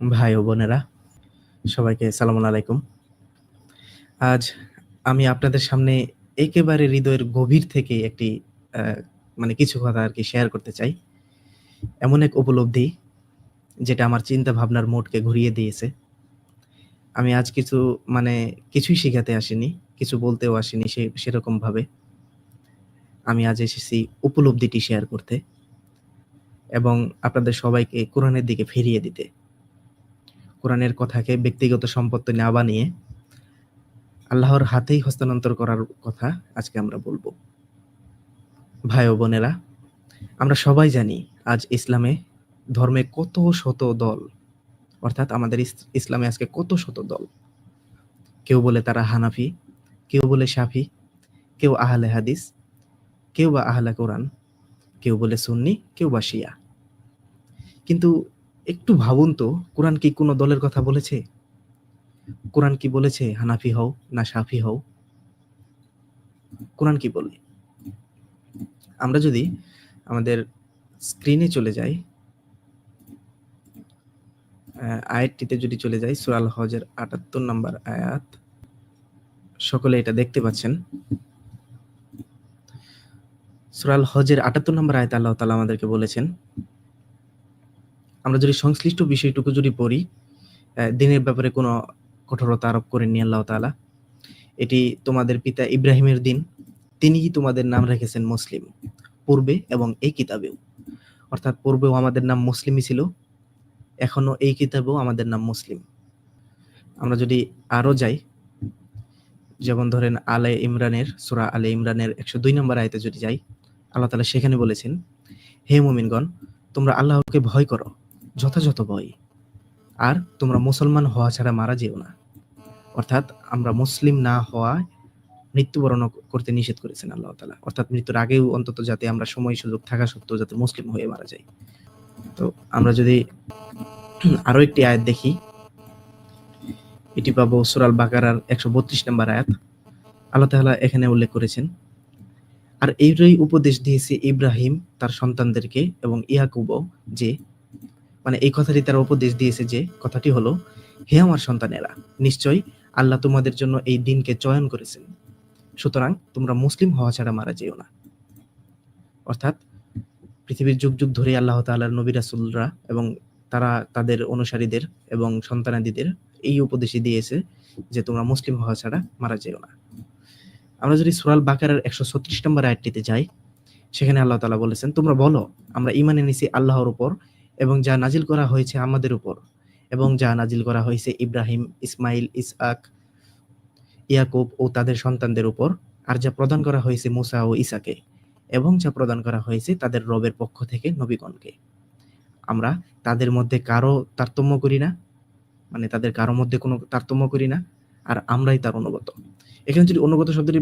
ভাই ও বোনেরা, সবাইকে সালামুন আলাইকুম। আজ আমি আপনাদের সামনে একেবারে হৃদয়ের গভীর থেকে একটি মানে কিছু কথা আর কি শেয়ার করতে চাই। এমন এক উপলব্ধি যেটা আমার চিন্তা ভাবনার মোড়কে ঘুরিয়ে দিয়েছে। আমি আজ কিছু মানে কিছুই শেখাতে আসিনি, কিছু বলতেও আসিনি সে, সেরকমভাবে। আমি আজ এসেছি উপলব্ধিটি শেয়ার করতে এবং আপনাদের সবাইকে কোরআনের দিকে ফিরিয়ে দিতে। কোরআনের কথাকে ব্যক্তিগত সম্পত্তি না বানিয়ে আল্লাহর হাতেই হস্তান্তর করার কথা আজকে আমরা বলব। ভাই ও বোনেরা, আমরা সবাই জানি আজ ইসলামে ধর্মে কত শত দল, অর্থাৎ আমাদের ইসলামে আজকে কত শত দল। কেউ বলে তারা হানাফি, কেউ বলে সাফি কেউ আহলে হাদিস, কেউ বা আহলে কোরআন, কেউ বলে সুন্নি, কেউ বা শিয়া। কিন্তু একটু ভাবুন তো, কোরআন কি কোনো দলের কথা বলেছে? কোরআন কি বলেছে, হানাফি হও না সাফি হও? কোরআন কি বলে আমরা যদি আমাদের স্ক্রিনে চলে যাই আয়াতটিতে যদি চলে যাই সুরাল হজের আটাত্তর নম্বর আয়াত, সকলে এটা দেখতে পাচ্ছেন। সুরাল হজের আটাত্তর নম্বর আয়াত আল্লাহ তালা আমাদেরকে বলেছেন আমরা যদি সংশ্লিষ্ট বিষয়টুকু যদি পড়ি দিনের ব্যাপারে কোনো কঠোরতা আরোপ করেননি আল্লাহ তাআলা। এটি তোমাদের পিতা ইব্রাহিমের দিন, তিনিই তোমাদের নাম রেখেছেন মুসলিম, পূর্বে এবং এই কিতাবেও। অর্থাৎ পূর্বেও আমাদের নাম মুসলিমই ছিল এখনও এই কিতাবেও আমাদের নাম মুসলিম। আমরা যদি আরও যাই, যেমন ধরেন আলে ইমরানের, সুরা আলে ইমরানের একশো দুই নম্বর আয়তে যদি যাই, আল্লাহ তালা সেখানে বলেছেন, হে মুমিনগণ, তোমরা আল্লাহকে ভয় করো যথাযথ ভয়। আর তোমরা মুসলমান হওয়া ছাড়া মারা যেও না। অর্থাৎ আমরা মুসলিম না হওয়া মৃত্যুবরণ করতে নিষেধ করেছেন আল্লাহ তালা অর্থাৎ মৃত্যুর আগেও অন্তত যাতে আমরা সময় সুযোগ থাকা সত্ত্বেও যাতে মুসলিম হয়ে মারা যাই। তো আমরা যদি আরও একটি আয়াত দেখি। এটি পাবো সুরাল বাকারার একশো বত্রিশ নম্বর আয়াত। আল্লাহ তাআলা এখানে উল্লেখ করেছেন, আর এইটাই উপদেশ দিয়েছে ইব্রাহিম তার সন্তানদেরকে এবং ইয়াকুবও যে মানে এই কথাটি তারা উপদেশ দিয়েছে যে কথাটি হলো, হে আমার সন্তানেরা, নিশ্চয়ই আল্লাহ তোমাদের জন্য এই দিনকে চয়ন করেছেন। সুতরাং তোমরা মুসলিম হওয়া ছাড়া মারা যেও না। অর্থাৎ পৃথিবীর যুগ যুগ ধরে আল্লাহ তাআলার নবী রাসূলরা এবং তারা তাদের অনুসারীদের এবং সন্তানাদিদের এই উপদেশই দিয়েছে যে তোমরা মুসলিম হওয়া ছাড়া মারা যেও না। আমরা যদি সুরাল বাকারের একশো ছত্রিশ নম্বর আয়াতটিতে যাই, সেখানে আল্লাহ তাআলা বলেছেন, তোমরা বলো, আমরা ইমানে নিছি আল্লাহর উপর এবং যা নাজিল করা হয়েছে আমাদের উপর এবং যা নাজিল করা হয়েছে ইব্রাহিম, ইসমাইল ইসআক ইয়াকুব ও তাদের সন্তানদের উপর আর যা প্রদান করা হয়েছে মুসা ও ইসাকে এবং যা প্রদান করা হয়েছে তাদের রবের পক্ষ থেকে নবীগণকে। আমরা তাদের মধ্যে কারও তারতম্য করি না মানে তাদের কারও মধ্যে কোনো তারতম্য করি না, আর আমরাই তার অনুগত। এখানে যদি অনুগত শব্দটি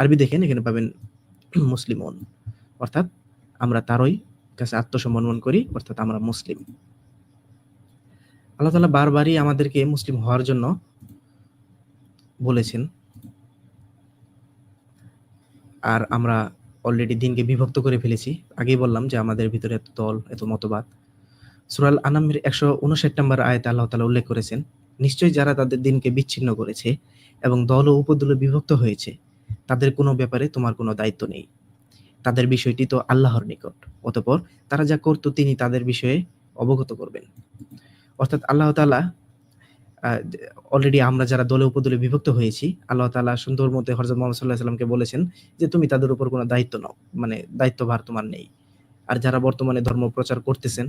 আরবি দেখেন, এখানে পাবেন মুসলিমন, অর্থাৎ আমরা তারই কাছে আত্মসমর্পণ করি, অর্থাৎ আমরা মুসলিম। আল্লাহ তাআলা বারবারই আমাদেরকে মুসলিম হওয়ার জন্য বলেছেন। আর আমরা অলরেডি দিনকে বিভক্ত করে ফেলেছি। আগেই বললাম যে আমাদের ভিতরে এত দল, এত মতবাদ। সুরাল আনামের একশো উনষাট নম্বর আয়তে আল্লাহ তালা উল্লেখ করেছেন, নিশ্চয়ই যারা তাদের দিনকে বিচ্ছিন্ন করেছে এবং দল ও উপদলে বিভক্ত হয়েছে, তাদের কোনো ব্যাপারে তোমার কোনো দায়িত্ব নেই। তাদের বিষয়টি তো আল্লাহর নিকট। অতঃপর তারা যা করতো তিনি তাদের বিষয়ে অবগত করবেন। অর্থাৎ আল্লাহ তালা অলরেডি আমরা যারা দলে উপদলে বিভক্ত হয়েছি, আল্লাহ তালা সুন্দর মধ্যে হযরত মুহাম্মদ আলাইহি সাল্লামকে বলেছেন যে, তুমি তাদের উপর কোনো দায়িত্ব নাও মানে দায়িত্বভার তোমার নেই। আর যারা বর্তমানে ধর্ম প্রচার করতেছেন,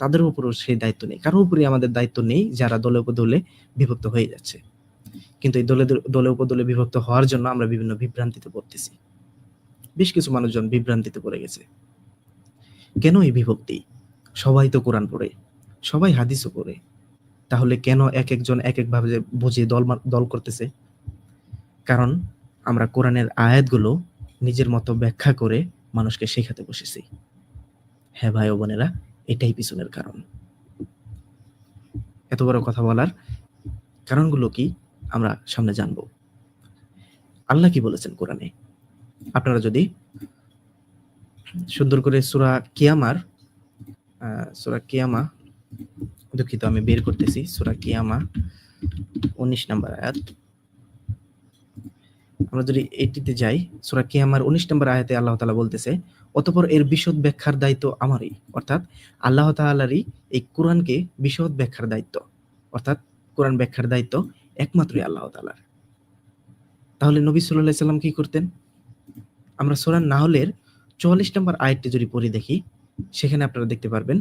তাদের উপরও সেই দায়িত্ব নেই। কারোর উপরই আমাদের দায়িত্ব নেই যারা দলে উপদলে বিভক্ত হয়ে যাচ্ছে। কিন্তু এই দলে দলে উপদলে বিভক্ত হওয়ার জন্য আমরা বিভিন্ন বিভ্রান্তিতে পড়তেছি। বেশ কিছু মানুষজন বিভ্রান্তিতে পড়ে গেছে। কেন এই বিভক্তি? সবাই তো কোরআন পড়ে, সবাই হাদিসও পড়ে। তাহলে কেন এক একজন এক এক ভাবে বুঝে দল দল করতেছে? কারণ আমরা কোরআনের আয়াতগুলো নিজের মতো ব্যাখ্যা করে মানুষকে শেখাতে বসেছি। হ্যাঁ ভাই ও বোনেরা, এটাই পিছনের কারণ। এত বড় কথা বলার কারণগুলো কি আমরা সামনে জানব। আল্লাহ কি বলেছেন কোরআনে? আপনারা যদি সুন্দর করে সুরা কিয়ামার সুরা কিয়ামা, দুঃখিত, আমি বের করতেছি, সুরা কিয়ামা 19 নম্বর আয়াত। আমরা যদি এটিতে যাই, সুরা কিয়ামার 19 নম্বর আয়াতে আল্লাহ তাআলা বলতেছে, অতঃপর এর বিশদ ব্যাখ্যার দায়িত্ব আমারই। অর্থাৎ আল্লাহ তাআলারই এই কোরআনকে বিশদ ব্যাখ্যার দায়িত্ব। অর্থাৎ কোরআন ব্যাখ্যার দায়িত্ব একমাত্রই আল্লাহ তালার তাহলে নবী আলাইহি সাল্লাম কি করতেন? আমরা সূরা নাহলের 44 নম্বর আয়াতটি যদি পড়ি দেখি, সেখানে আপনারা দেখতে পারবেন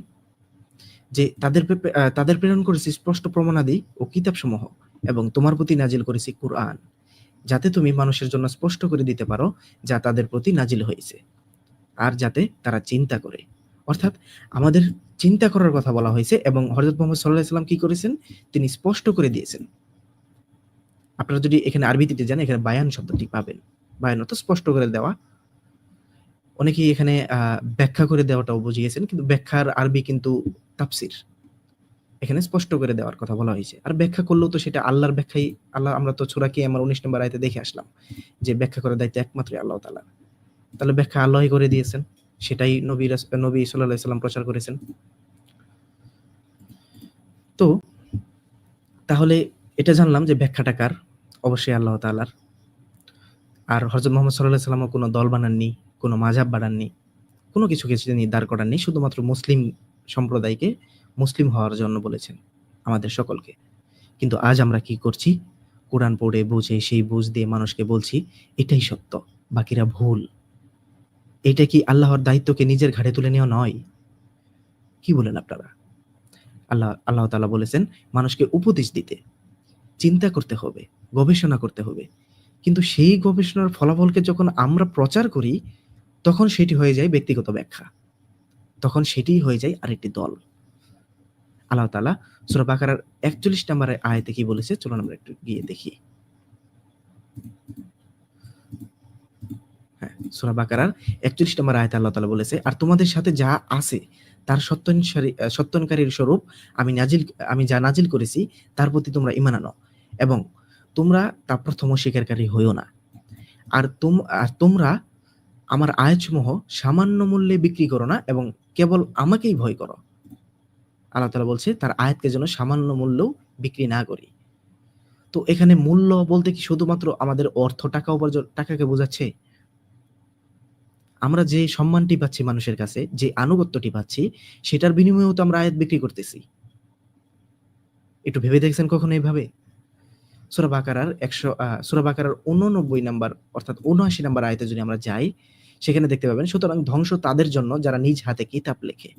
যে তাদের তাদের প্রেরণ করেছি স্পষ্ট প্রমাণাদি ও কিতাবসমূহ এবং তোমার প্রতি নাজিল করেছি কুরআন, যাতে তুমি মানুষের জন্য স্পষ্ট করে দিতে পারো যা তাদের প্রতি নাজিল হয়েছে আর যাতে তারা চিন্তা করে। অর্থাৎ আমাদের চিন্তা করার কথা বলা হয়েছে এবং হযরত মোহাম্মদ আলাইহি সাল্লাম কি করেছেন? তিনি স্পষ্ট করে দিয়েছেন। আপনারা যদি এখানে আরবিতে যান, এখানে বায়ান শব্দটি পাবেন। বায়ান অর্থ স্পষ্ট করে দেওয়া। অনেকেই এখানে ব্যাখ্যা করে দেওয়াটাও বুঝিয়েছেন, কিন্তু ব্যাখ্যার আরবি কিন্তু তাফসির। এখানে স্পষ্ট করে দেওয়ার কথা বলা হয়েছে। আর ব্যাখ্যা করলেও তো সেটা আল্লাহর ব্যাখ্যাই, আল্লাহ, আমরা তো ছোড়া কি আমার উনিশ নম্বর আয়তে দেখে আসলাম যে ব্যাখ্যা করার দায়িত্ব একমাত্র আল্লাহ তাআলা। তাহলে ব্যাখ্যা আল্লাহই করে দিয়েছেন, সেটাই নবী নবী আলাইহি সাল্লাম প্রচার করেছেন। তো, তাহলে এটা জানলাম যে ব্যাখ্যাটা কার? অবশ্যই আল্লাহ তাআলার। আর হজরত মোহাম্মদ আলাইহি সাল্লামও কোনো দল বানাননি, কোনো মাযহাব বানাননি, কোনো কিছু কিছু তিনি দাঁড় করাননি, শুধুমাত্র মুসলিম সম্প্রদায়কে মুসলিম হওয়ার জন্য বলেছেন আমাদের সকলকে। কিন্তু আজ আমরা কি করছি? কোরআন পড়ে, বুঝে, সেই বুঝ দিয়ে মানুষকে বলছি, এটাই সত্য, বাকিরা ভুল। এটা কি আল্লাহর দায়িত্বকে নিজের ঘাড়ে তুলে নেওয়া নয়? কি বলেন আপনারা? আল্লাহ আল্লাহ তাআলা বলেছেন, মানুষকে উপদেশ দিতে, চিন্তা করতে হবে, গবেষণা করতে হবে কিন্তু সেই গবেষণার ফলাফলকে যখন আমরা প্রচার করি, তখন সেটি হয়ে যায় ব্যক্তিগত ব্যাখ্যা। তখন সেটিই হয়ে যায় আরেকটি দল। আল্লাহ তাআলা সূরা বাকারার 41 নম্বরের আয়াতে কি বলেছে? চলুন আমরা একটু গিয়ে দেখি। হ্যাঁ সূরা 41 নম্বর আয়াতে আল্লাহ তাআলা বলেছে, আর তোমাদের সাথে যা আছে, তার সত্যনকারীর স্বরূপ আমি নাজিল, আমি যা নাজিল করেছি, তার প্রতি তোমরা ঈমান আনো এবং তোমরা তা প্রথম স্বীকারকারী হইও না। আর তোম, আর তোমরা আমার আয়াতসমূহ সামান্য মূল্যে বিক্রি করো না এবং কেবল আমাকেই ভয় করো। আল্লাহ তাআলা বলছে, তার আয়াতকে যেন সামান্য মূল্যও বিক্রি না করি। তো এখানে মূল্য বলতে কি শুধুমাত্র আমাদের অর্থ, টাকা উপার্জন, টাকাকে বোঝাচ্ছে? আমরা যে সম্মানটি পাচ্ছি মানুষের কাছে, যে আনুগত্যটি পাচ্ছি, সেটার বিনিময়েও তো আমরা আয়াত বিক্রি করতেছি। একটু ভেবে দেখছেন কখনো এইভাবে সুরা বাকারার একশো আহ, সুরা বাকারার উননব্বই নাম্বার অর্থাৎ উনআশি নাম্বার আয়তে যদি আমরা যাই সেখানে দেখতে পাবেন সুতরাং ধ্বংস তাদের জন্য যারা নিজ হাতে কিতাব লেখে।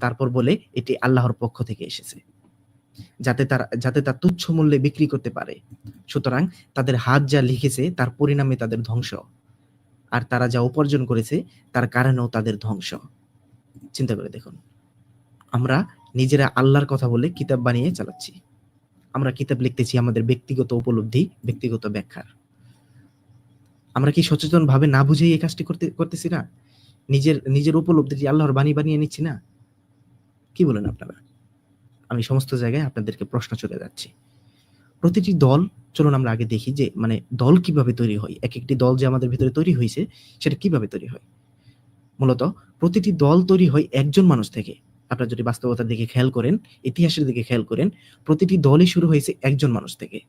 তারপর বলে এটি আল্লাহর পক্ষ থেকে এসেছে। যাতে তার যাতে তা তুচ্ছ মূল্যে বিক্রি করতে পারে। সুতরাং তাদের হাত যা লিখেছে তার পরিণামে তাদের ধ্বংস। আর তারা যা উপার্জন করেছে তার কারণেও তাদের ধ্বংস। চিন্তা করে দেখুন। আমরা নিজেরা আল্লাহর কথা বলে কিতাব বানিয়ে চালাচ্ছি। আমরা কিতাব লিখতেছি আমাদের ব্যক্তিগত উপলব্ধি, ব্যক্তিগত ব্যাখ্যার। আমরা কি সচেতন ভাবে না বুঝেই এই কাজটি করতে, করতেছি না? নিজের নিজের উপলব্ধিটি আল্লাহর বাণী বানিয়ে নিচ্ছি না? কি বলেন আপনারা? আমি সমস্ত জায়গায় আপনাদেরকে প্রশ্ন চলে যাচ্ছি। প্রতিটি দল, চলুন আমরা আগে দেখি যে মানে দল কীভাবে তৈরি হয়? এক একটি দল যে আমাদের ভিতরে তৈরি হয়েছে সেটা কীভাবে তৈরি হয়? মূলত প্রতিটি দল তৈরি হয় একজন মানুষ থেকে। আপনারা যদি বাস্তবতার দিকে খেয়াল করেন, ইতিহাসের দিকে খেয়াল করেন, প্রতিটি দলই শুরু হয়েছে একজন মানুষ থেকে।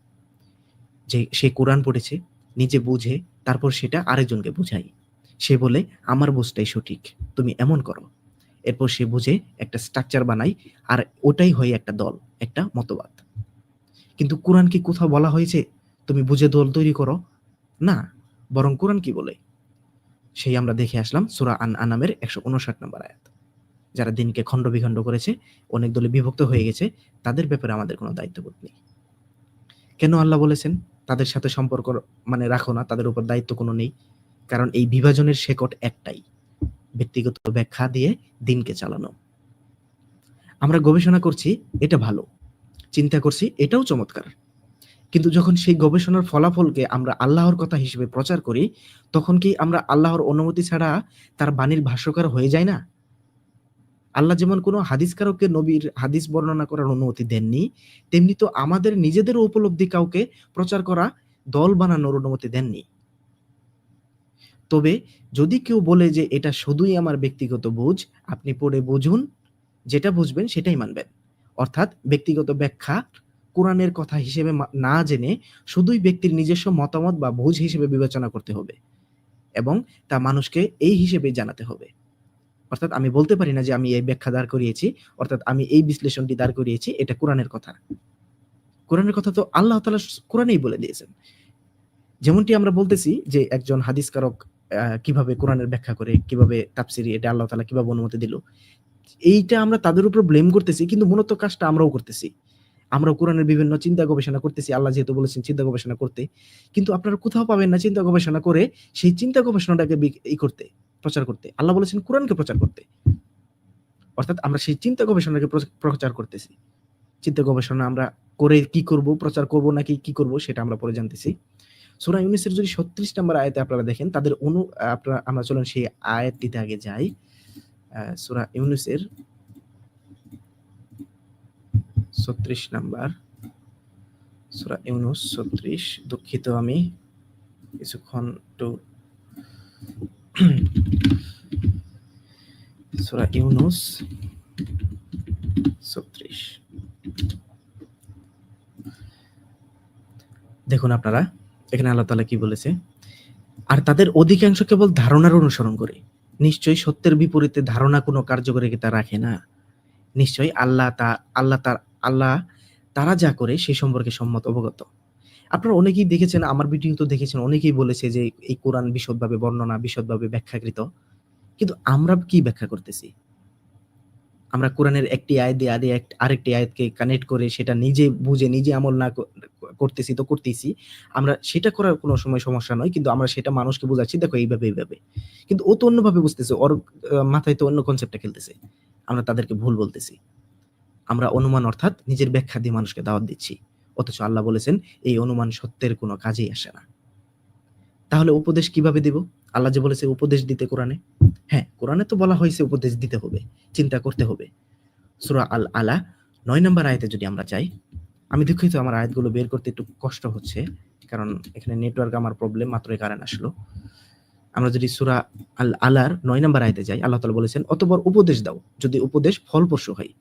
যে সে কোরআন পড়েছে, নিজে বুঝে, তারপর সেটা আরেকজনকে বুঝাই সে বলে, আমার বুঝটাই সঠিক, তুমি এমন করো। এরপর সে বুঝে, একটা স্ট্রাকচার বানাই আর ওটাই হয় একটা দল, একটা মতবাদ। কিন্তু কোরআন কি কোথাও বলা হয়েছে, তুমি বুঝে দল তৈরি করো না, বরং কোরআন কি বলে? সেই আমরা দেখে আসলাম সুরা আন আনামের একশো উনষাট নম্বর আয়াত। যারা দিনকে খণ্ড বিখণ্ড করেছে, অনেক দলে বিভক্ত হয়ে গেছে, তাদের ব্যাপারে আমাদের কোনো দায়িত্ববোধ নেই। কেন আল্লাহ বলেছেন, তাদের সাথে সম্পর্ক মানে রাখো না, তাদের উপর দায়িত্ব কোনো নেই। কারণ এই বিভাজনের শেকট একটাই, ব্যক্তিগত ব্যাখ্যা দিয়ে দিনকে চালানো। আমরা গবেষণা করছি, এটা ভালো। চিন্তা করছি, এটাও চমৎকার। কিন্তু যখন সেই গবেষণার ফলাফলকে আমরা আল্লাহর কথা হিসেবে প্রচার করি, তখন কি আমরা আল্লাহর অনুমতি ছাড়া তার বাণীর ভাষ্যকার হয়ে যায় না? আল্লাহ যেমন কোনো হাদিস হাদিসকারককে নবীর হাদিস বর্ণনা করার অনুমতি দেননি, তেমনি তো আমাদের নিজেদের উপলব্ধি কাউকে প্রচার করা, দল বানানোর অনুমতি দেননি। তবে যদি কেউ বলে যে এটা শুধুই আমার ব্যক্তিগত বুঝ, আপনি পড়ে বুঝুন, যেটা বুঝবেন সেটাই মানবেন। অর্থাৎ ব্যক্তিগত ব্যাখ্যা কোরআনের কথা হিসেবে না জেনে শুধুই ব্যক্তির নিজস্ব মতামত বা বুঝ হিসেবে বিবেচনা করতে হবে এবং তা মানুষকে এই হিসেবে জানাতে হবে। অর্থাৎ আমি বলতে পারি না যে আমি এই ব্যাখ্যা দাঁড় করিয়েছি, অর্থাৎ আমি এই বিশ্লেষণটি দাঁড় করিয়েছি, এটা কোরআনের কথা। কোরআনের কথা তো আল্লাহ তালা কোরআনেই বলে দিয়েছেন। যেমনটি আমরা বলতেছি যে একজন হাদিসকারক কীভাবে কোরআনের ব্যাখ্যা করে, কীভাবে তাফসিরি এটা আল্লাহ তালা কীভাবে অনুমতি দিল, এইটা আমরা তাদের উপর ব্লেম করতেছি, কিন্তু মূলত কাজটা আমরাও করতেছি। আমরা কোরআনের বিভিন্ন চিন্তা গবেষণা করতেছি, আল্লাহ যেহেতু বলেছেন চিন্তা গবেষণা করতে, কিন্তু আপনারা কোথাও পাবেন না চিন্তা গবেষণা করে সেই চিন্তা গবেষণাটাকে ই করতে। প্রচার করতে, আল্লাহ বলেছেন কোরআনকে প্রচার করতে। অর্থাৎ আমরা সেই চিন্তা গবেষণাকে প্রচার করতেছি। চিন্তা গবেষণা আমরা করে কি করব, প্রচার করব নাকি কি করব সেটা আমরা পরে জানতেছি। সূরা ইউনুসের যদি 36 নম্বর আয়াতে আপনারা দেখেন, তাদের অনু আপনারা, আমরা চলেন সেই আয়াতটিতে আগে যাই। সূরা ইউনুসের 36 নাম্বার। সূরা ইউনুস 36 দুঃখিত আমি, কিছুক্ষণ একটু। সূরা ইউনুস 36 দেখুন আপনারা, এখানে আল্লাহ তাআলা কি বলেছে? আর তাদের অধিকাংশ কেবল ধারণার অনুসরণ করে। নিশ্চয়ই সত্যের বিপরীতে ধারণা কোনো কার্যকারিতা রাখে না। নিশ্চয়ই আল্লাহ তা, আল্লাহ তার, আল্লাহ তারা যা করে সে সম্পর্কে সম্মত অবগত। আপনারা অনেকেই দেখেছেন, আমার ভিডিও তো দেখেছেন, অনেকেই বলেছে যে এই কোরআন বিশদভাবে বর্ণনা, বিশদভাবে ব্যাখ্যাকৃত। কিন্তু আমরা কি ব্যাখ্যা করতেছি? আমরা কোরআনের একটি আয়াত দিয়ে আরে আরেকটি আয়াতকে কানেক্ট করে সেটা নিজে বুঝে, নিজে আমল না করতেছি তো করতেছি। আমরা সেটা করার কোনো সময় সমস্যা নয়, কিন্তু আমরা সেটা মানুষকে বোঝাচ্ছি, দেখো এইভাবে এইভাবে। কিন্তু ও তো অন্যভাবে বুঝতেছে, ওর মাথায় তো অন্য কনসেপ্টটা খেলতেছে। আমরা তাদেরকে ভুল বলতেছি। আমরা অনুমান অর্থাৎ নিজের ব্যাখ্যা দিয়ে মানুষকে দাওয়াত দিচ্ছি। অথচ আল্লাহ বলেছেন, এই অনুমান সত্যের কোনো কাজেই আসে না। তাহলে উপদেশ কীভাবে দেব? আল্লাহ যে বলেছে উপদেশ দিতে কোরআনে। হ্যাঁ কোরআনে তো বলা হয়েছে উপদেশ দিতে হবে, চিন্তা করতে হবে। সুরা আল আলা নয় নম্বর আয়তে যদি আমরা চাই আমি দুঃখিত, আমার আয়াতগুলো বের করতে একটু কষ্ট হচ্ছে, কারণ এখানে নেটওয়ার্ক আমার প্রবলেম মাত্র কারণ আসলো। আমরা যদি সুরা আল আলার নয় নম্বর আয়তে যাই, আল্লাহ তাআলা বলেছেন অতবার উপদেশ দাও, যদি উপদেশ ফলপ্রসূ হয়।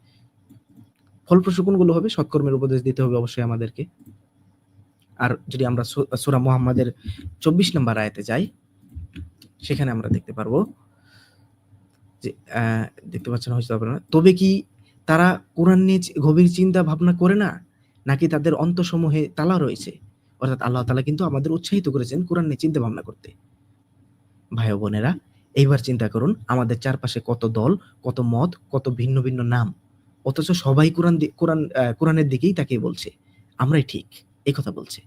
ফলপ্রসূ হবে, সৎকর্মের উপদেশ দিতে হবে অবশ্যই আমাদেরকে। আর যদি আমরা সূরা মুহাম্মাদের চব্বিশ নম্বর আয়াতে যাই, সেখানে আমরা দেখতে পারব যে দেখতে পাচ্ছেন হয়তো আপনারা। তবে কি তারা কোরআন নিয়ে গভীর চিন্তা ভাবনা করে না? নাকি তাদের অন্তসমূহে তালা রয়েছে? অর্থাৎ আল্লাহ তালা কিন্তু আমাদের উৎসাহিত করেছেন কোরআন নিয়ে চিন্তা ভাবনা করতে। ভাই বোনেরা, এইবার চিন্তা করুন, আমাদের চারপাশে কত দল, কত মত, কত ভিন্ন ভিন্ন নাম অথচ সবাই কোরআন কোরআন কোরআনের দিকেই তাকে বলছে। আমরাই ঠিক এই কথা বলছে।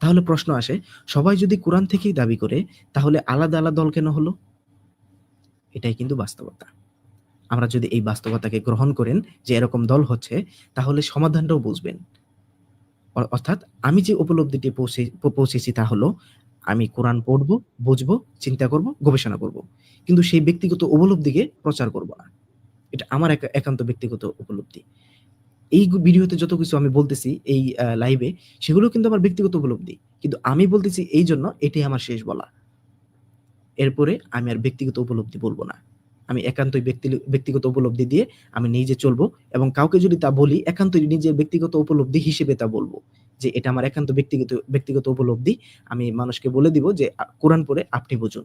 তাহলে প্রশ্ন আসে, সবাই যদি কোরআন থেকেই দাবি করে, তাহলে আলাদা আলাদা দল কেন হলো? এটাই কিন্তু বাস্তবতা। আমরা যদি এই বাস্তবতাকে গ্রহণ করেন যে এরকম দল হচ্ছে, তাহলে সমাধানটাও বুঝবেন। অর্থাৎ আমি যে উপলব্ধিটি পৌঁছে, পৌঁছেছি তা হলো, আমি কোরআন পড়ব, বুঝব, চিন্তা করব, গবেষণা করব। কিন্তু সেই ব্যক্তিগত উপলব্ধিকে প্রচার করব না। এটা আমার একা- একান্ত ব্যক্তিগত উপলব্ধি। এই ভিডিওতে যত কিছু আমি বলতেছি এই লাইভে সেগুলো কিন্তু আমার ব্যক্তিগত উপলব্ধি। কিন্তু আমি বলতেছি এই জন্য এটাই আমার শেষ বলা। এরপরে আমি আর ব্যক্তিগত উপলব্ধি বলব না। আমি একান্তই ব্যক্তি, ব্যক্তিগত উপলব্ধি দিয়ে আমি নিজে চলবো এবং কাউকে যদি তা বলি, একান্তই নিজের ব্যক্তিগত উপলব্ধি হিসেবে তা বলব। যে এটা আমার একান্ত ব্যক্তিগত ব্যক্তিগত উপলব্ধি, আমি মানুষকে বলে দিব যে কোরআন পরে আপনি বুঝুন।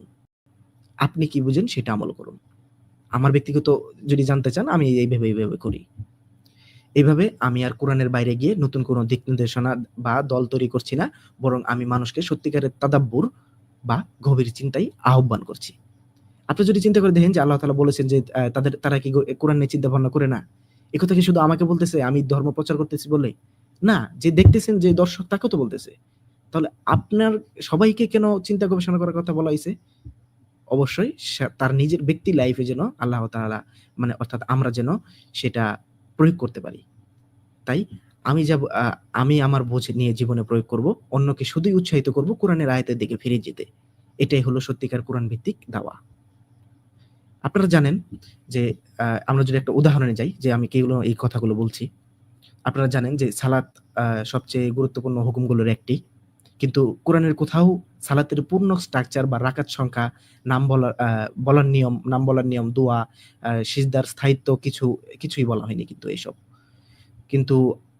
আপনি কি বুঝেন সেটা আমল করুন। আমার ব্যক্তিগত যদি জানতে চান, আমি এইভাবে এইভাবে করি। এইভাবে আমি আর কোরআনের বাইরে গিয়ে নতুন কোনো দিক নির্দেশনা বা দল তৈরি করছি না, বরং আমি মানুষকে সত্যিকারের তাদাব্বুর বা গভীর চিন্তাই আহ্বান করছি। আপনি যদি চিন্তা করে দেখেন যে আল্লাহ তাআলা বলেছেন যে তাদের, তারা কি কোরআন নিয়ে চিন্তা ভাবনা করে না? এ কথা কি শুধু আমাকে বলতেছে? আমি ধর্ম প্রচার করতেছি বলে? না, যে দেখতেছেন যে দর্শক তাকে তো বলতেছে। তাহলে আপনার সবাইকে কেন চিন্তা গবেষণা করার কথা বলা হয়েছে অবশ্যই তার নিজের ব্যক্তি লাইফে যেন আল্লাহ তাআলা মানে অর্থাৎ আমরা যেন সেটা প্রয়োগ করতে পারি। তাই আমি যাব আমি আমার বোঝ নিয়ে জীবনে প্রয়োগ করব, অন্যকে শুধুই উৎসাহিত করব কোরআনের আয়াতের দিকে ফিরে যেতে। এটাই হলো সত্যিকার কোরআন ভিত্তিক দাওয়া। আপনারা জানেন যে আমরা যদি একটা উদাহরণে যাই, যে আমি কেগুলো এই কথাগুলো বলছি, আপনারা জানেন যে সালাত সবচেয়ে গুরুত্বপূর্ণ হুকুমগুলোর একটি কিন্তু কোরআনের কোথাও সালাতের পূর্ণ স্ট্রাকচার বা রাকাত সংখ্যা, নাম বলার বলার নিয়ম, নাম বলার নিয়ম, দোয়া সিজদার স্থায়িত্ব কিছু, কিছুই বলা হয়নি কিন্তু এইসব কিন্তু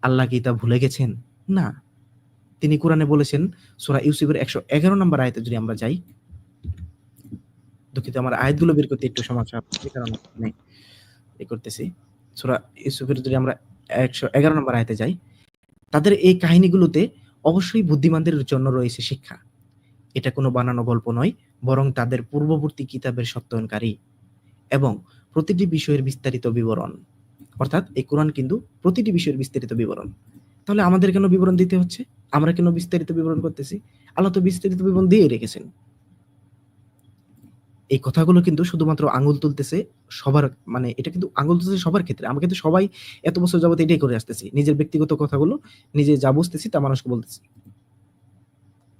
আল্লাহ কি তা ভুলে গেছেন? না। তিনি কোরআনে বলেছেন, সূরা ইউসুফের 111 নম্বর আয়তে যদি আমরা যাই, দুঃখিত, আমার আয়াতগুলো বের করতে একটু সমস্যা কারণ এ করতেছি। সূরা ইউসুফের যদি আমরা 111 নম্বর আয়াতে যাই, তাদের এই কাহিনীগুলোতে অবশ্যই বুদ্ধিমানদের জন্য রয়েছে শিক্ষা। এটা কোনো বানানো গল্প নয়, বরং তাদের পূর্ববর্তী কিতাবের সত্যায়নকারী এবং প্রতিটি বিষয়ের বিস্তারিত বিবরণ। অর্থাৎ এই কোরআন কিন্তু প্রতিটি বিষয়ের বিস্তারিত বিবরণ। তাহলে আমাদের কেন বিবরণ দিতে হচ্ছে? আমরা কেন বিস্তারিত বিবরণ করতেছি? আল্লাহ তো বিস্তারিত বিবরণ দিয়ে রেখেছেন। এই কথাগুলো কিন্তু শুধুমাত্র আঙুল তুলতেছে সবার মানে এটা কিন্তু আঙুল তুলতেছে সবার ক্ষেত্রে। আমরা কিন্তু সবাই এত বছর যাবত এটাই করে আসতেছি। নিজের ব্যক্তিগত কথাগুলো, নিজে যা বুঝতেছি তা মানুষকে বলতেছি।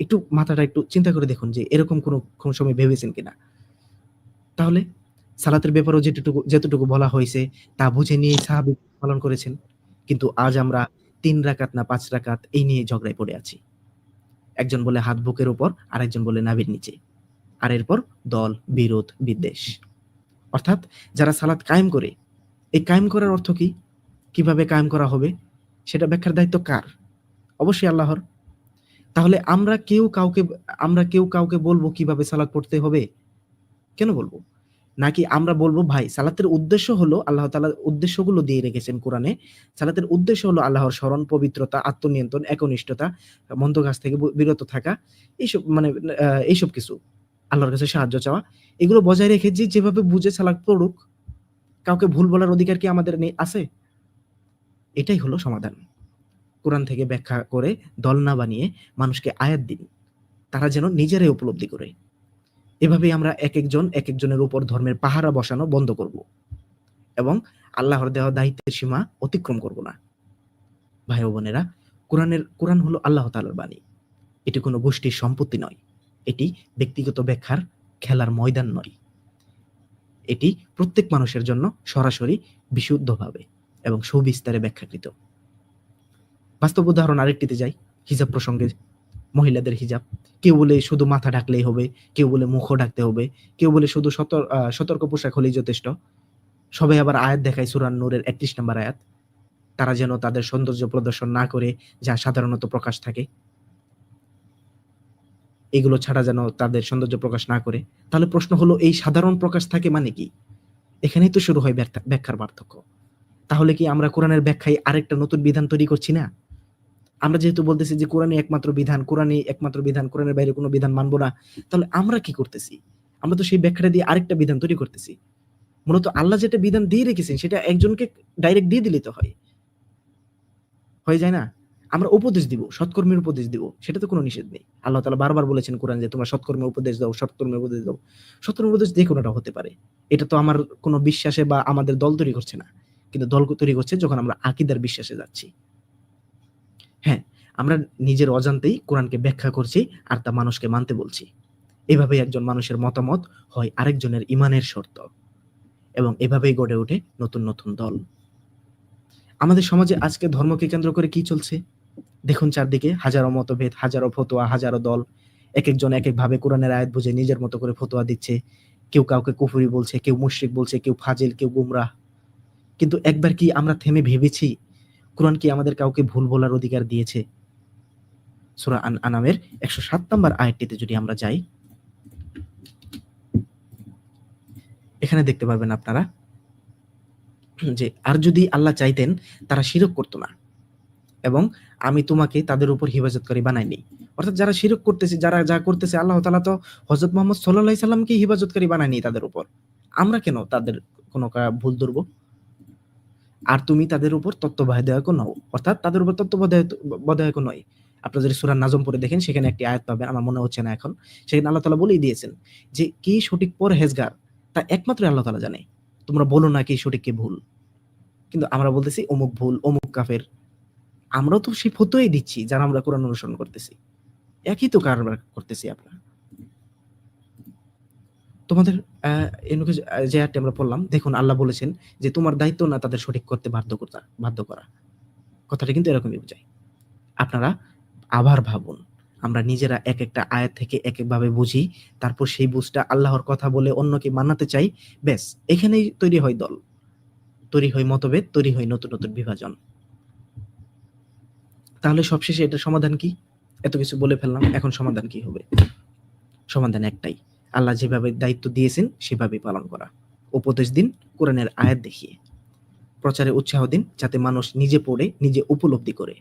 একটু মাথাটা একটু চিন্তা করে দেখুন যে এরকম কোনো সময় ভেবেছেন কিনা। তাহলে সালাতের ব্যাপারেও যেটুকু, যেতটুকু বলা হয়েছে তা বুঝে নিয়ে সাহাবি পালন করেছেন। কিন্তু আজ আমরা তিন রাকাত না পাঁচ রাকাত এই নিয়ে ঝগড়ায় পড়ে আছি। একজন বলে হাত বুকের উপর আর একজন বলে নাভির নিচে। আর এরপর দল, বিরোধ, বিদ্বেষ। অর্থাৎ যারা সালাত কায়েম করে, এই কায়েম করার অর্থ কি? কীভাবে কায়েম করা হবে? সেটা ব্যাখ্যার দায়িত্ব কার? অবশ্যই আল্লাহর। তাহলে আমরা কেউ কাউকে, আমরা কেউ কাউকে বলব কীভাবে সালাত পড়তে হবে? কেন বলব? নাকি আমরা বলব, ভাই, সালাতের উদ্দেশ্য হলো আল্লাহ তাআলার উদ্দেশ্যগুলো দিয়ে রেখেছেন কোরআনে। সালাতের উদ্দেশ্য হলো আল্লাহর স্মরণ, পবিত্রতা, আত্মনিয়ন্ত্রণ, একনিষ্ঠতা, মন্দ কাজ থেকে বিরত থাকা। এইসব মানে এইসব কিছু। আল্লাহর কাছে সাহায্য চাওয়া। এগুলো বজায় রেখে যে যেভাবে বুঝে সালাত পড়ুক, কাউকে ভুল বলার অধিকার কি আমাদের নেই, আছে? এটাই হলো সমাধান। কোরআন থেকে ব্যাখ্যা করে দল না বানিয়ে মানুষকে আয়াত দিন। তারা যেন নিজেরাই উপলব্ধি করে। এভাবেই আমরা এক একজন এক একজনের উপর ধর্মের পাহারা বসানো বন্ধ করব এবং আল্লাহর দেওয়া দায়িত্বের সীমা অতিক্রম করব না। ভাই বোনেরা, কোরআনের, কোরআন হলো আল্লাহ তালার বাণী। এটি কোনো গোষ্ঠীর সম্পত্তি নয়। এটি ব্যক্তিগত ব্যাখ্যার খেলার ময়দান নয়। এটি প্রত্যেক মানুষের জন্য সরাসরি বিশুদ্ধভাবে এবং সুবিস্তারে ব্যাখ্যাকৃত। বাস্তব উদাহরণ আরেকটিতে যাই। হিজাব প্রসঙ্গে মহিলাদের হিজাব। কেউ বলে শুধু মাথা ঢাকলেই হবে, কেউ বলে মুখও ঢাকতে হবে, কেউ বলে শুধু সতর্ক পোশাক হলেই যথেষ্ট। সবাই আবার আয়াত দেখায় সুরান নূরের একত্রিশ নম্বর আয়াত। তারা যেন তাদের সৌন্দর্য প্রদর্শন না করে, যা সাধারণত প্রকাশ থাকে। এগুলো ছাড়া যেন তাদের সৌন্দর্য প্রকাশ না করে। তাহলে প্রশ্ন হলো, এই সাধারণ প্রকাশ থাকে মানে কি? এখানেই তো শুরু হয় ব্যাখ্যার পার্থক্য। তাহলে কি আমরা কোরআনের ব্যাখ্যায় আরেকটা নতুন বিধান তৈরি করছি না? আমরা যেহেতু বলতেছি যে কোরআনই একমাত্র বিধান, কোরআনই একমাত্র বিধান, কোরআনের বাইরে কোনো বিধান মানবো না, তাহলে আমরা কি করতেছি? আমরা তো সেই ব্যাখ্যাটা দিয়ে আরেকটা বিধান তৈরি করতেছি। মূলত আল্লাহ যেটা বিধান দিয়ে রেখেছেন, সেটা একজনকে ডাইরেক্ট দিয়ে দিলে তো হয়। হয়ে যায় না? আমরা উপদেশ দিব, সৎকর্মের উপদেশ দিব সেটা তো কোনো নিষেধ নেই। আল্লাহ তালা বারবার বলেছেন কোরআন যে, তোমরা সৎকর্মের উপদেশ দাও, সৎকর্মের উপদেশ দাও। সৎকর্মের উপদেশ যে কোনোটা হতে পারে। এটা তো আমার কোনো বিশ্বাসে বা আমাদের দল তৈরি করছে না। কিন্তু দল তৈরি করছে যখন আমরা আকিদার বিশ্বাসে যাচ্ছি। হ্যাঁ আমরা নিজের অজান্তেই কোরআনকে ব্যাখ্যা করছি আর তা মানুষকে মানতে বলছি। এভাবেই একজন মানুষের মতামত হয় আরেকজনের ইমানের শর্ত। এবং এভাবেই গড়ে ওঠে নতুন নতুন দল। আমাদের সমাজে আজকে ধর্মকে কেন্দ্র করে কি চলছে? দেখুন চারদিকে হাজারো মতভেদ, হাজারো ফতোয়া, হাজারো দল। এক একজন এক এক ভাবে কোরআনের আয়াত বুঝে নিজের মতো করে ফতোয়া দিচ্ছে। কেউ কাউকে কুফুরি বলছে, কেউ মুশরিক বলছে, কেউ ফাজিল, কেউ গুমরাহ। কিন্তু একবার কি আমরা থেমে ভেবেছি, কোরআন কি আমাদের কাউকে ভুল বলার অধিকার দিয়েছে? সূরা আন আনামের একশো সাত নম্বর আয়াতটিতে যদি আমরা যাই, এখানে দেখতে পারবেন আপনারা যে, আর যদি আল্লাহ চাইতেন তারা শিরক করতো না। এবং আমি তোমাকে তাদের উপর হিফাজতকারী বানাইনি। অর্থাৎ যারা শিরক করতেছে, যারা যা করতেছে, আল্লাহ তালা তো হযরত মুহাম্মদ আলাইহি সাল্লামকে হিফাজতকারী বানায়নি তাদের উপর। আমরা কেন তাদের কোনো ভুল ধরব? আর তুমি তাদের উপর তত্ত্বাবধায়ক নও। অর্থাৎ তাদের উপর তত্ত্বাবধায়ক নয় আপনারা যদি সূরা নাজম পরে দেখেন, সেখানে একটি আয়াত পাবেন, আমার মনে হচ্ছে না এখন। সেখানে আল্লাহ তাআলা বলেই দিয়েছেন যে, কি সঠিক পর হেজগার তা একমাত্র আল্লাহ তাআলা জানে। তোমরা বলো না কি সঠিক কি ভুল। কিন্তু আমরা বলতেছি, অমুক ভুল, অমুক কাফের। আমরাও তো সেই ফতোয়াই দিচ্ছি যারা আমরা কোরআন অনুসরণ করতেছি। একই তো কারবার করতেছি আমরা। তোমাদের যে- আমরা পড়লাম, দেখুন, আল্লাহ বলেছেন যে তোমার দায়িত্ব না তাদের সঠিক করতে বাধ্য করতে, বাধ্য করা। কথাটা কিন্তু এরকমই বোঝায়। আপনারা আবার ভাবুন, আমরা নিজেরা এক একটা আয়াত থেকে এক একভাবে বুঝি, তারপর সেই বুঝটা আল্লাহর কথা বলে অন্যকে মানাতে চাই, ব্যাস, এখানেই তৈরি হয় দল। তৈরি হয় মতভেদ, তৈরি হয় নতুন নতুন বিভাজন। তাহলে সবশেষে এটা সমাধান কি? এত কিছু বলে ফেললাম, এখন সমাধান কি হবে? সমাধান একটাই, আল্লাহ যেভাবে দায়িত্ব দিয়েছেন, সেভাবেই পালন করা। উপদেশ দিন, কোরআনের আয়াত দেখিয়ে। প্রচারে উৎসাহ দিন, যাতে মানুষ নিজে পড়ে, নিজে উপলব্ধি করে।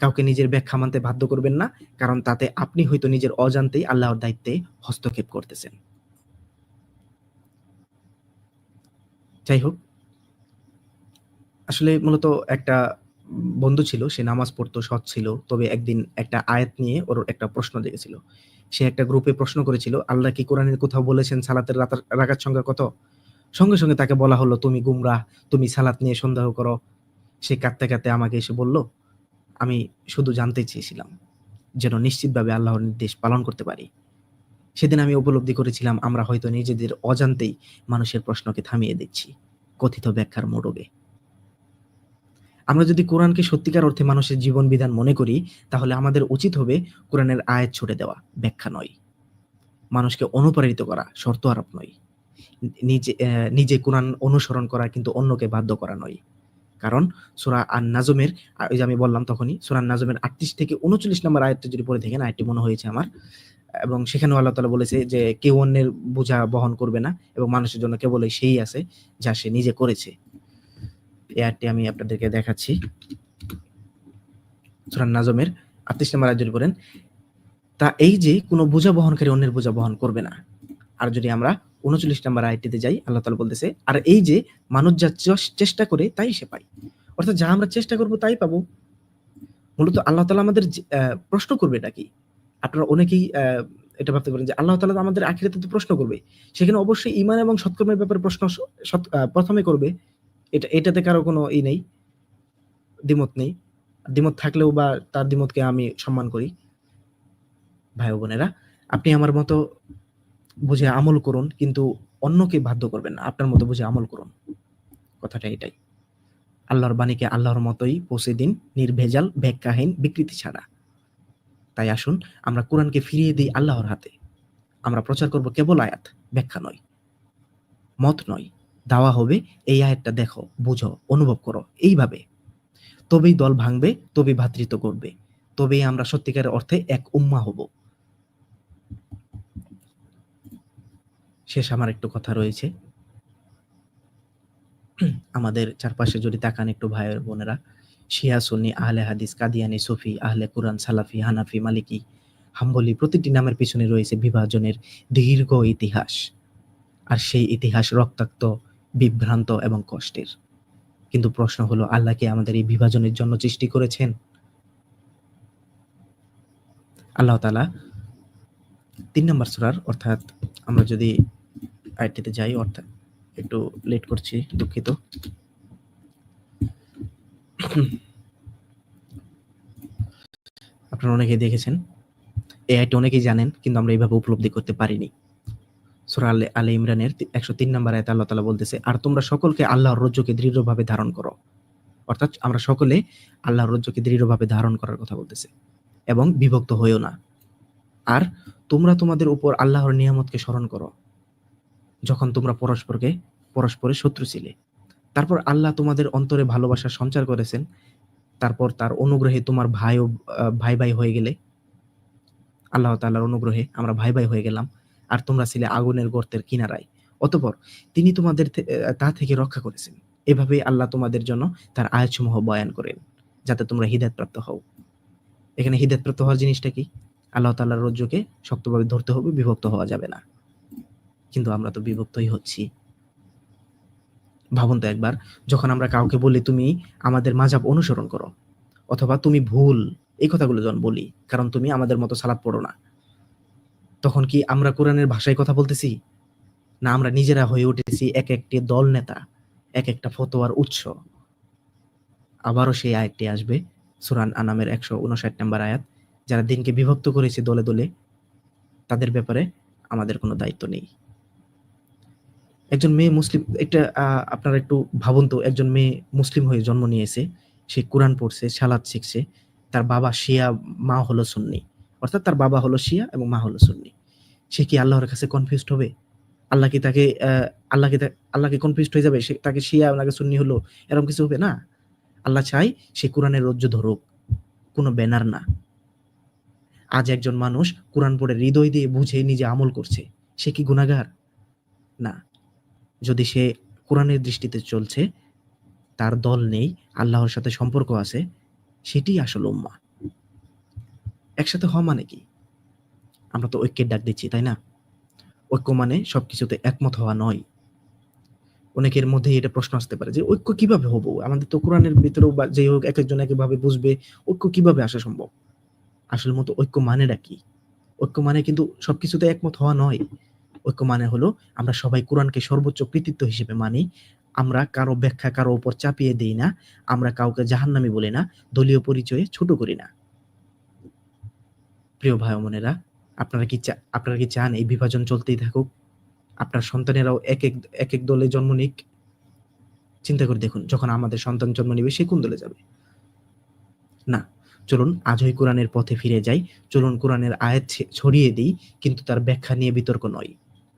কাউকে নিজের ব্যাখ্যা মানতে বাধ্য করবেন না, কারণ তাতে আপনি হয়তো নিজের অজান্তেই আল্লাহর দায়িত্বে হস্তক্ষেপ করতেছেন। যাই হোক, আসলে মূলত একটা বন্ধু ছিল, সে নামাজ পড়তো, সৎ ছিল। তবে একদিন একটা আয়াত নিয়ে ওর একটা প্রশ্ন জেগেছিল। সে একটা গ্রুপে প্রশ্ন করেছিল, আল্লাহ কি কোরআনের কোথাও বলেছেন সালাতের রাগার সংখ্যা কত? সঙ্গে সঙ্গে তাকে বলা হলো, তুমি গুমরাহ, তুমি সালাত নিয়ে সন্দেহ করো। সে কাঁদতে কাঁদতে আমাকে এসে বলল, আমি শুধু জানতে চেয়েছিলাম, যেন নিশ্চিতভাবে আল্লাহর নির্দেশ পালন করতে পারি। সেদিন আমি উপলব্ধি করেছিলাম, আমরা হয়তো নিজেদের অজান্তেই মানুষের প্রশ্নকে থামিয়ে দিচ্ছি, কথিত ব্যাখ্যার মোড়বে আমরা যদি কোরআনকে সত্যিকার অর্থে মানুষের জীবন বিধান মনে করি, তাহলে আমাদের উচিত হবে কোরআনের আয়াত ছুটে দেওয়া, ব্যাখ্যা নয়। মানুষকে অনুপ্রাণিত করা, শর্ত আরোপ নয়। নিজে নিজে কোরআন অনুসরণ করা কিন্তু অন্যকে বাধ্য করা নয়। কারণ সুরা আর নাজমের ওই যে আমি বললাম তখনই, সুরা নাজমের আটত্রিশ থেকে উনচল্লিশ নম্বর আয়াতটা যদি পড়ে থাকেন, আয়াতটি মনে হয়েছে আমার। এবং সেখানেও আল্লাহ তালা বলেছে যে, কেউ অন্যের বোঝা বহন করবে না এবং মানুষের জন্য কেবল সেই আছে যা সে নিজে করেছে। এয়ারটি আমি আপনাদেরকে দেখাচ্ছি। সুরান নাজমের আটত্রিশ নম্বর যদি পড়েন, তা এই যে কোনো বোঝা বহনকারী অন্যের বোঝা বহন করবে না। আর যদি আমরা উনচল্লিশ নম্বর আয়টিতে যাই, আল্লাহ তালা বলতেছে, আর এই যে মানুষ যা চেষ্টা করে, তাই সে পাই অর্থাৎ যা আমরা চেষ্টা করব, তাই পাবো। মূলত আল্লাহ তালা আমাদের প্রশ্ন করবে এটা কি? আপনারা অনেকেই এটা ভাবতে পারেন যে আল্লাহ তালা আমাদের আখিরাতে তো প্রশ্ন করবে। সেখানে অবশ্যই ইমান এবং সৎকর্মের ব্যাপারে প্রশ্ন প্রথমে করবে। এটা, এটাতে কারও কোনো ই নেই, দ্বিমত নেই। দ্বিমত থাকলেও বা তার দ্বিমতকে আমি সম্মান করি, ভাই বোনেরা। আপনি আমার মতো বুঝে আমল করুন, কিন্তু অন্যকে বাধ্য করবেন না। আপনার মতো বুঝে আমল করুন। কথাটা এটাই। আল্লাহর বাণীকে আল্লাহর মতোই পৌঁছে দিন, নির্ভেজাল, ব্যাখ্যাহীন, বিকৃতি ছাড়া। তাই আসুন, আমরা কোরআনকে ফিরিয়ে দিই আল্লাহর হাতে। আমরা প্রচার করব কেবল আয়াত, ব্যাখ্যা নয়, মত নয়। দাওয়া হবে, এই আয়াতটা দেখো, বুঝো, অনুভব করো, এইভাবে। তবেই দল ভাঙবে, তবেই ভাতৃত্ব করবে, তবেই আমরা সত্যিকারের অর্থে এক উম্মা হব। শেষ আমার একটু কথা রয়েছে। আমাদের চারপাশে যদি তাকান একটু ভাইয়ের বোনেরা, শিয়া, সুন্নি, আহলে হাদিস, কাদিয়ানি, সুফি, আহলে কুরআন, সালাফি, হানাফি, মালিকি, হাম্বলি, প্রতিটি নামের পিছনে রয়েছে বিভাজনের দীর্ঘ ইতিহাস। আর সেই ইতিহাস রক্তাক্ত বিভ্রান্ত এবং কষ্টের। কিন্তু প্রশ্ন হলো আল্লাহকে আমাদের এই বিভাজনের জন্য সৃষ্টি করেছেন? আল্লাহ তালা তিন নম্বর সুরার, অর্থাৎ আমরা যদি আইটিতে যাই, অর্থাৎ একটু লেট করছি, দুঃখিত। আপনারা অনেকেই দেখেছেন, এই আইটি অনেকেই জানেন, কিন্তু আমরা এইভাবে উপলব্ধি করতে পারিনি। সুরা আলে ইমরানের একশো তিন নম্বর আয়তে আল্লাহ তালা বলতেছে, আর তোমরা সকলকে আল্লাহর রজ্জকে দৃঢ়ভাবে ধারণ করো। অর্থাৎ আমরা সকলে আল্লাহর রজ্জকে দৃঢ়ভাবে ধারণ করার কথা বলতেছে এবং বিভক্ত হয়েও না। আর তোমরা তোমাদের উপর আল্লাহর নিয়ামতকে স্মরণ করো, যখন তোমরা পরস্পরকে, পরস্পরের শত্রু ছিলে। তারপর আল্লাহ তোমাদের অন্তরে ভালোবাসা সঞ্চার করেছেন। তারপর তার অনুগ্রহে তোমার ভাই ও ভাই ভাই হয়ে গেলে, আল্লাহ তাল্লাহর অনুগ্রহে আমরা ভাই ভাই হয়ে গেলাম। আর তোমরা ছিলে আগুনের গর্তের কিনারায়। অতপর তিনি তোমাদের তা থেকে রক্ষা করেছেন। এভাবেই আল্লাহ তোমাদের জন্য তার আয়াতসমূহ বয়ান করেন, যাতে তোমরা হৃদায়ত প্রাপ্ত হও। এখানে হৃদায়ত প্রাপ্ত হওয়ার জিনিসটা কি? আল্লাহ তাল্লাহর রজ্জুকে শক্তভাবে ধরতে হবে, বিভক্ত হওয়া যাবে না। কিন্তু আমরা তো বিভক্তই হচ্ছি। ভাবুন তো একবার, যখন আমরা কাউকে বলি, তুমি আমাদের মাজাব অনুসরণ করো, অথবা তুমি ভুল, এই কথাগুলো যখন বলি, কারণ তুমি আমাদের মতো সালাদ পড়ো না। তখন কি আমরা কোরআনের ভাষায় কথা বলতেছি? না, আমরা নিজেরা হয়ে উঠেছি এক একটি দল নেতা, এক একটা ফতোয়ার উৎস। আবারও সেই আয়াতটি আসবে সুরান আনামের একশো উনষাট নম্বর আয়াত। যারা দিনকে বিভক্ত করেছে দলে দলে, তাদের ব্যাপারে আমাদের কোনো দায়িত্ব নেই। একজন মেয়ে মুসলিম, একটা আপনারা একটু ভাবুন তো, একজন মেয়ে মুসলিম হয়ে জন্ম নিয়েছে, সে কোরআন পড়ছে সালাদ শিখছে, তার বাবা শিয়া, মা হলো সুন্নি। অর্থাৎ তার বাবা হলো শিয়া এবং মা হলো সুন্নি। সে কি আল্লাহর কাছে কনফিউজড হবে? আল্লাহ কি তাকে আল্লাহকে আল্লাহকে কনফিউজড হয়ে যাবে? সে তাকে শিয়া ওনাকে সুন্নি হলো? এরকম কিছু হবে না? আল্লাহ চাই সে কোরআনের রজ্জু ধরুক। কোনো ব্যানার না। আজ একজন মানুষ কোরআন পড়ে হৃদয় দিয়ে বুঝে, নিজে আমল করছে। সে কি গুণাগার না। যদি সে কোরআনের দৃষ্টিতে চলছে, তার দল নেই, আল্লাহর সাথে সম্পর্ক আছে, সেটি আসল উম্মা। একসাথে হওয়া মানে কি? আমরা তো ঐক্যের ডাক দিচ্ছি, তাই না? ঐক্য মানে সবকিছুতে একমত হওয়া নয়। অনেকের মধ্যে এটা প্রশ্ন আসতে পারে যে, ঐক্য কীভাবে হব? আমাদের তো কোরআনের ভিতরেও বা যে হোক এক একজন একভাবে বুঝবে ঐক্য কীভাবে আসা সম্ভব? আসল মতো ঐক্য মানেটা কি? ঐক্য মানে কিন্তু সবকিছুতে একমত হওয়া নয়। ঐক্য মানে হলো আমরা সবাই কোরআনকে সর্বোচ্চ কৃতিত্ব হিসেবে মানি। আমরা কারও ব্যাখ্যা কারও উপর চাপিয়ে দেই না। আমরা কাউকে জাহান্নামি বলি না। দলীয় পরিচয়ে ছোট করি না। প্রিয় ভাই বোনেরা, আপনারা কি আপনারা কি চান এই বিভাজন চলতেই থাকুক? আপনার সন্তানেরাও এক এক এক এক দলে জন্ম নিক। চিন্তা করে দেখুন, যখন আমাদের সন্তান জন্ম নেবে, সে কোন দলে যাবে? না, চলুন, আজই কোরআনের পথে ফিরে যাই। চলুন, কোরআনের আয়াত ছড়িয়ে দিই, কিন্তু তার ব্যাখ্যা নিয়ে বিতর্ক নয়,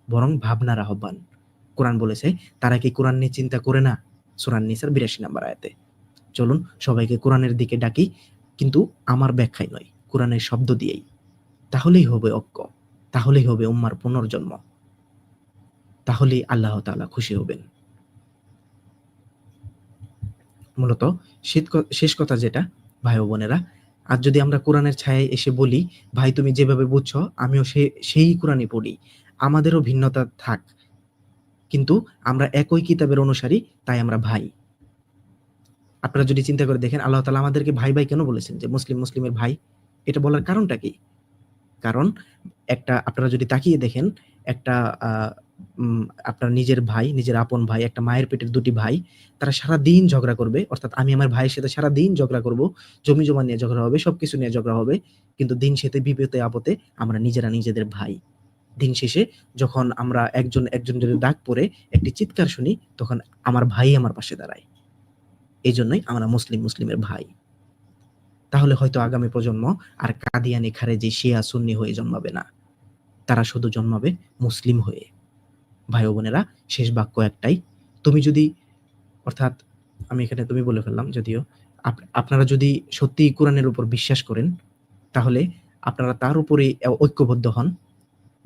বরং ভাবনার আহ্বান। কোরআন বলেছে, তারা কি কোরআন নিয়ে চিন্তা করে না? সুরান নিসার বিরাশি নাম্বার আয়াতে। চলুন, সবাইকে কোরআনের দিকে ডাকি, কিন্তু আমার ব্যাখ্যায় নয়, কোরআনের শব্দ দিয়েই। তাহলেই হবে ঐক্য, তাহলেই হবে উম্মার পুনর্জন্ম। তাহলেই আল্লাহ তাআলা খুশি হবেন। মূলত শেষ কথা যেটা, ভাই বোনেরা আজ যদি আমরা কোরআনের ছায়ায় এসে বলি, ভাই, তুমি যেভাবে বুঝছ, আমিও সে, সেই কোরআনই পড়ি। আমাদেরও ভিন্নতা থাক। কিন্তু আমরা একই কিতাবের অনুসারী, তাই আমরা ভাই। আপনারা যদি চিন্তা করে দেখেন, আল্লাহ তাআলা আমাদেরকে ভাই ভাই কেন বলেছেন যে, মুসলিম, মুসলিমের ভাই? এটা বলার কারণটা কি? কারণ একটা, আপনারা যদি তাকিয়ে দেখেন, একটা আপনার নিজের ভাই, নিজের আপন ভাই, একটা মায়ের পেটের দুটি ভাই, তারা সারা দিন ঝগড়া করবে। অর্থাৎ আমি আমার ভাইয়ের সাথে সারা দিন ঝগড়া করব। জমি জমা নিয়ে ঝগড়া হবে, সবকিছু নিয়ে ঝগড়া হবে। কিন্তু দিন শেষে, বিপদে, আপদে আমরা নিজেরা নিজেদের ভাই। দিন শেষে যখন আমরা একজন একজন যদি ডাক পড়ে, একটি চিৎকার শুনি, তখন আমার ভাই আমার পাশে দাঁড়ায়। এই জন্যই আমরা মুসলিম, মুসলিমের ভাই। তাহলে হয়তো আগামী প্রজন্ম আর কাদিয়ানি খারেজি শিয়া সুন্নি হয়ে জন্মাবে না। তারা শুধু জন্মাবে মুসলিম হয়ে। ভাই বোনেরা, শেষ বাক্য একটাই। তুমি যদি, অর্থাৎ আমি এখানে তুমি বলে ফেললাম যদিও, আপ- আপনারা যদি সত্যিই কোরআনের উপর বিশ্বাস করেন, তাহলে আপনারা তার উপরে ঐক্যবদ্ধ হন,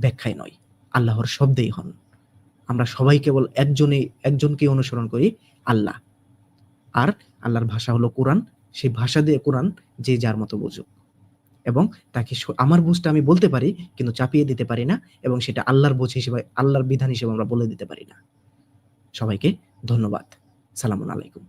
ব্যাখ্যায় নয়, আল্লাহর শব্দেই হন। আমরা সবাই কেবল একজনে একজনকে অনুসরণ করি, আল্লাহ। আর আল্লাহর ভাষা হলো কোরআন সেই ভাষা দিয়ে কোরআন যে যার মতো বুঝুক। এবং তাকে আমার বুঝটা আমি বলতে পারি, কিন্তু চাপিয়ে দিতে পারি না, এবং সেটা আল্লাহর বোঝ হিসেবে, আল্লাহর বিধান হিসেবে আমরা বলে দিতে পারি না। সবাইকে ধন্যবাদ। সালামুন আলাইকুম।